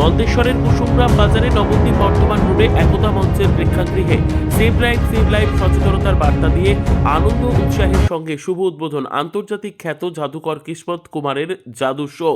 মন্তেশ্বরের কুসুমগ্রাম বাজারে নবদ্বীপ বর্তমান রোডে একতা মঞ্চের প্রেক্ষাগৃহে সেভ লাইফ সেভ লাইফ সচেতনতার বার্তা দিয়ে আনন্দ উৎসাহের সঙ্গে শুভ উদ্বোধন আন্তর্জাতিক খ্যাত জাদুকর কিসমত কুমারের জাদু শো।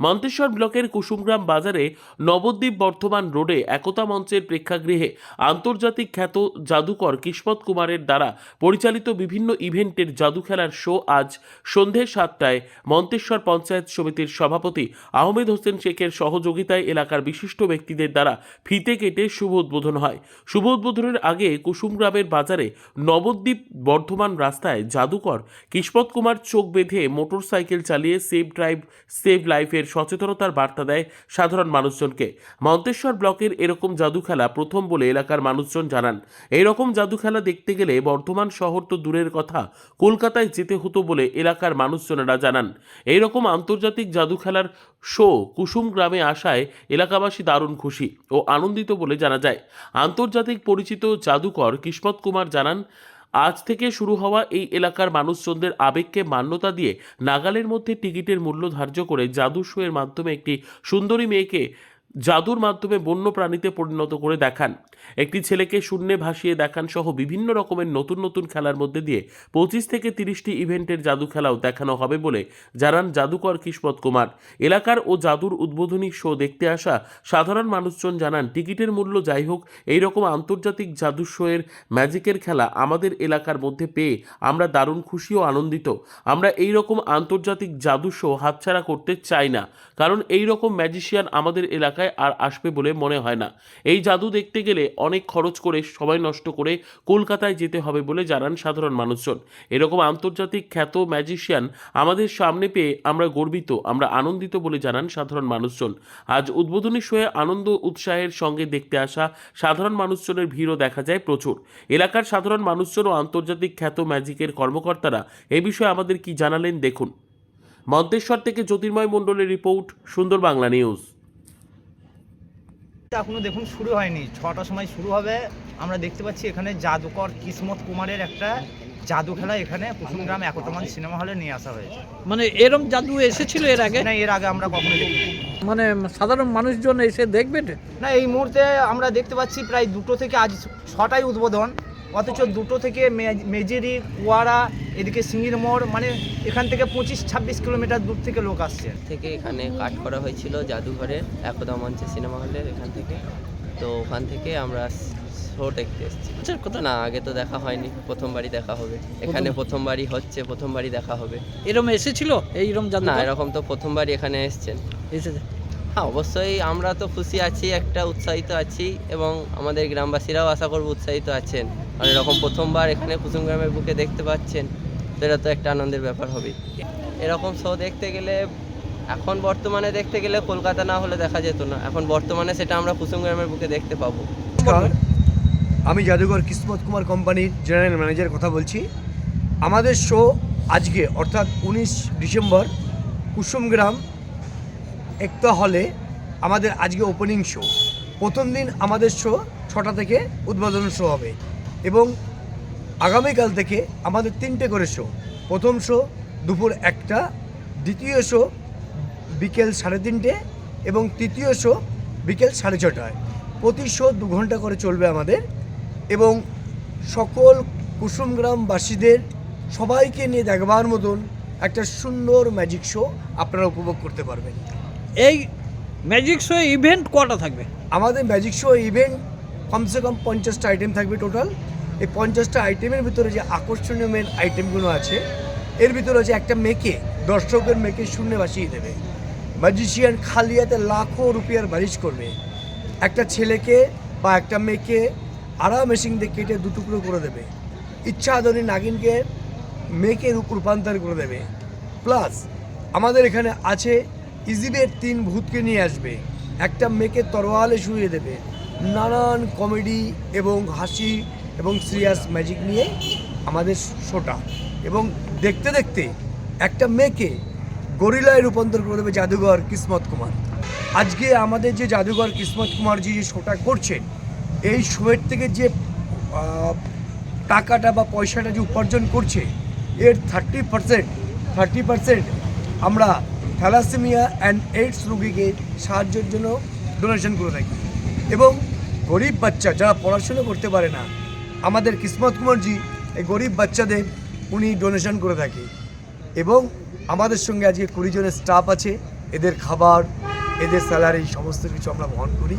মন্তেশ্বর ব্লকের কুসুমগ্রাম বাজারে নবদ্বীপ বর্ধমান রোডে একতা মঞ্চের প্রেক্ষাগৃহে আন্তর্জাতিক খ্যাত জাদুকর কিসমত কুমারের দ্বারা পরিচালিত বিভিন্ন ইভেন্টের জাদু খেলার শো আজ সন্ধে সাতটায় মন্তেশ্বর পঞ্চায়েত সমিতির সভাপতি আহমেদ হোসেন শেখের সহযোগিতায় এলাকার বিশিষ্ট ব্যক্তিদের দ্বারা ফিতে কেটে শুভ উদ্বোধন হয়। শুভ উদ্বোধনের আগে কুসুমগ্রামের বাজারে নবদ্বীপ বর্ধমান রাস্তায় জাদুকর কিসমত কুমার চোখ বেঁধে মোটরসাইকেল চালিয়ে সেভ ড্রাইভ, সেভ লাইফের সচেতনতার বার্তা দেয় সাধারণ মানুষজনকে। মন্তেশ্বর ব্লকের এরকম জাদু খেলা প্রথম বলে এলাকার মানুষজন জানান। এই রকম জাদু খেলা দেখতে গেলে বর্ধমান শহর তো দূরের কথা, কলকাতায় যেতে হতো বলে এলাকার মানুষজনেরা জানান। এইরকম আন্তর্জাতিক জাদু খেলার শো কুসুম গ্রামে আসায় এলাকাবাসী দারুণ খুশি ও আনন্দিত বলে জানা যায়। আন্তর্জাতিক পরিচিত জাদুকর কিসমত কুমার জানান, আজ থেকে শুরু হওয়া এই এলাকার মানুষজনদের আবেগকে মান্যতা দিয়ে নাগালের মধ্যে টিকিটের মূল্য ধার্য করে জাদু শোয়ের মাধ্যমে একটি সুন্দরী মেয়েকে জাদুর মাধ্যমে বন্য প্রাণীতে পরিণত করে দেখান। একটি ছেলেকে শূন্যে ভাসিয়ে দেখান সহ বিভিন্ন রকমের নতুন নতুন খেলার মধ্যে দিয়ে পঁচিশ থেকে তিরিশটি ইভেন্টের জাদু খেলাও দেখানো হবে বলে জানান জাদুকর কিসমত কুমার। এলাকার ও জাদুর উদ্বোধনী শো দেখতে আসা সাধারণ মানুষজন জানান, টিকিটের মূল্য যাই হোক এই রকম আন্তর্জাতিক জাদু শো এর ম্যাজিকের খেলা আমাদের এলাকার মধ্যে পেয়ে আমরা দারুণ খুশি ও আনন্দিত। আমরা এই রকম আন্তর্জাতিক জাদু শো হাতছাড়া করতে চাই না, কারণ এই রকম ম্যাজিশিয়ান আমাদের এলাকায় আর আসবে বলে মনে হয় না। এই জাদু দেখতে গেলে অনেক খরচ করে, সময় নষ্ট করে কলকাতায় যেতে হবে বলে জানান সাধারণ মানুষজন। এরকম আন্তর্জাতিক খ্যাত ম্যাজিশিয়ান আমাদের সামনে পেয়ে আমরা গর্বিত, আমরা আনন্দিত বলে জানান সাধারণ মানুষজন। আজ উদ্বোধনী শোয়ে আনন্দ উৎসাহের সঙ্গে দেখতে আসা সাধারণ মানুষজনের ভিড়ও দেখা যায় প্রচুর। এলাকার সাধারণ মানুষজন ও আন্তর্জাতিক খ্যাত ম্যাজিকের কর্মকর্তারা এ বিষয়ে আমাদের কি জানালেন দেখুন। মন্তেশ্বর থেকে জ্যোতির্ময় মণ্ডলের রিপোর্ট, সুন্দর বাংলা নিউজ। এখনও দেখুন শুরু হয়নি। ছটার সময় শুরু হবে। আমরা দেখতে পাচ্ছি এখানে জাদুকর কিসমত কুমারের একটা জাদু খেলা এখানে কুসুমগ্রাম একতমান সিনেমা হলে নিয়ে আসা হয়েছে। মানে এরম জাদু এসেছিল এর আগে? না এর আগে আমরা কখনো দেখিনি। মানে সাধারণ মানুষজন এসে দেখবে না এই মুহূর্তে আমরা দেখতে পাচ্ছি প্রায় দুটো থেকে আজ ছটায় উদ্বোধন। অথচ দুটো থেকে মেজেরি কুয়ারা এদিকে সিঙ্গির মোড় মানে এখান থেকে পঁচিশ ছাব্বিশ কিলোমিটার দূর থেকে লোক আসছে। থেকে এখানে কাট করা হয়েছিল জাদুঘরের একদা মঞ্চে সিনেমা হলের এখান থেকে। তো ওখান থেকে আমরা শো দেখতে এসেছি। আচ্ছা কোথায় না আগে তো দেখা হয়নি প্রথমবারই দেখা হবে। এখানে প্রথমবারই হচ্ছে প্রথমবারই দেখা হবে। এরম এসেছিল? এইরকম জাদু না এরকম তো প্রথমবারই এখানে এসছেন। এসেছে। হ্যাঁ অবশ্যই আমরা তো খুশি আছি একটা উৎসাহিত আছি এবং আমাদের গ্রামবাসীরাও আশা করব উৎসাহিত আছেন। কারণ এরকম প্রথমবার এখানে কুসুম গ্রামের বুকে দেখতে পাচ্ছেন, তো এটা তো একটা আনন্দের ব্যাপার হবেই এরকম শো দেখতে গেলে, এখন বর্তমানে দেখতে গেলে কলকাতা না হলে দেখা যেত না। এখন বর্তমানে সেটা আমরা কুসুম গ্রামের বুকে দেখতে পাবো। আমি জাদুঘর কিসমত কুমার কোম্পানির জেনারেল ম্যানেজার কথা বলছি। আমাদের শো আজকে, অর্থাৎ উনিশ ডিসেম্বর, কুসুমগ্রাম একটা হলে আমাদের আজকে ওপেনিং শো প্রথম দিন আমাদের শো ছটা থেকে উদ্বোধন শো হবে। এবং আগামীকাল থেকে আমাদের তিনটে করে শো প্রথম শো দুপুর একটা দ্বিতীয় শো বিকেল সাড়ে তিনটে এবং তৃতীয় শো বিকেল সাড়ে ছটায়। প্রতি শো দু ঘণ্টা করে চলবে আমাদের এবং সকল কুসুমগ্রামবাসীদের সবাইকে নিয়ে দেখবার মতন একটা সুন্দর ম্যাজিক শো আপনারা উপভোগ করতে পারবেন। এই ম্যাজিক শো ইভেন্ট কটা থাকবে? আমাদের ম্যাজিক শো ইভেন্ট কমসে কম পঞ্চাশটা আইটেম থাকবে টোটাল এই পঞ্চাশটা আইটেমের ভিতরে যে আকর্ষণীয় মেন আইটেমগুলো আছে, এর ভিতরে আছে একটা মেয়েকে, দর্শকের মেয়েকে শূন্য বাসিয়ে দেবে। ম্যাজিশিয়ান খালি হাতে লাখো রুপিয়ার বারিশ করবে। একটা ছেলেকে বা একটা মেয়েকে আরাম মেশিন দিয়ে কেটে দুটুকরো করে দেবে। ইচ্ছা আদরী নাগিনকে মেয়েকে রূপ রূপান্তর করে দেবে। প্লাস আমাদের এখানে আছে ইজিবের তিন ভূতকে নিয়ে আসবে। একটা মেয়েকে তরোয়ালে শুয়ে দেবে। নানান কমেডি এবং হাসি এবং সিরিয়াস ম্যাজিক নিয়ে আমাদের শোটা এবং দেখতে দেখতে একটা মেয়েকে গরিলায় রূপান্তর করে দেবে জাদুঘর কিসমত কুমার। আজকে আমাদের যে জাদুঘর কিসমত কুমার যে শোটা করছেন এই শোয়ের থেকে যে টাকাটা বা পয়সাটা যে উপার্জন করছে, এর থার্টি পার্সেন্ট থার্টি পার্সেন্ট আমরা থ্যালাসেমিয়া অ্যান্ড এইডস রুগীকে সাহায্যের জন্য ডোনেশন করে থাকি। এবং গরিব বাচ্চা যারা পড়াশোনা করতে পারে না আমাদের কিসমত কুমারজি, এই গরিব বাচ্চাদের উনি ডোনেশন করে থাকে। এবং আমাদের সঙ্গে আজকে কুড়ি জনের স্টাফ আছে, এদের খাবার, এদের স্যালারি সমস্ত কিছু আমরা বহন করি।